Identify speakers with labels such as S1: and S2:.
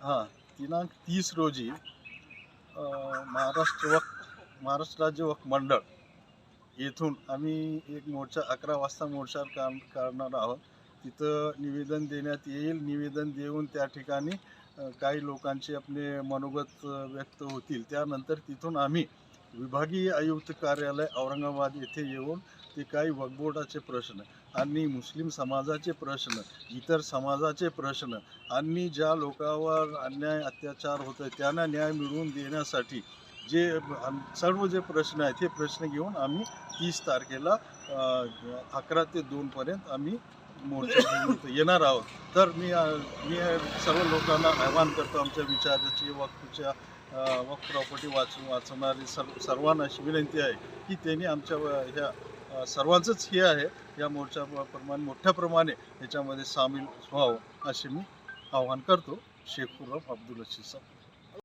S1: हां दिनांक तीस रोजी महाराष्ट्र वक्फ महाराष्ट्र राज्य वक्फ मंडळ येथून आम्ही एक मोर्चा अकरा वाजता मोर्चा काम करणार आहोत. तिथं निवेदन देण्यात येईल. निवेदन देऊन त्या ठिकाणी काही लोकांचे आपले मनोगत व्यक्त होतील. त्यानंतर तिथून आम्ही विभागीय आयुक्त कार्यालय औरंगाबाद येथे येऊन ते काही वकबोर्डाचे प्रश्न आणि मुस्लिम समाजाचे प्रश्न इतर समाजाचे प्रश्न आणि ज्या लोकांवर अन्याय अत्याचार होत आहे त्यांना न्याय मिळवून देण्यासाठी जे सर्व जे प्रश्न आहेत हे प्रश्न घेऊन आम्ही तीस तारखेला अकरा ते दोनपर्यंत आम्ही मोर्चा येणार आहोत. तर मी मी सर्व लोकांना आवाहन करतो आमच्या विचाराची वक्तूच्या वक्त प्रॉपर्टी वाचून वाचवणारी सर्व सर्वांना अशी विनंती आहे की त्यांनी आमच्या ह्या सर्वांचंच हे आहे या मोर्चाप्रमाणे मोठ्या प्रमाणे याच्यामध्ये सामील व्हावं असे मी आवाहन करतो. शेखुरम अब्दुल रशीद साहेब.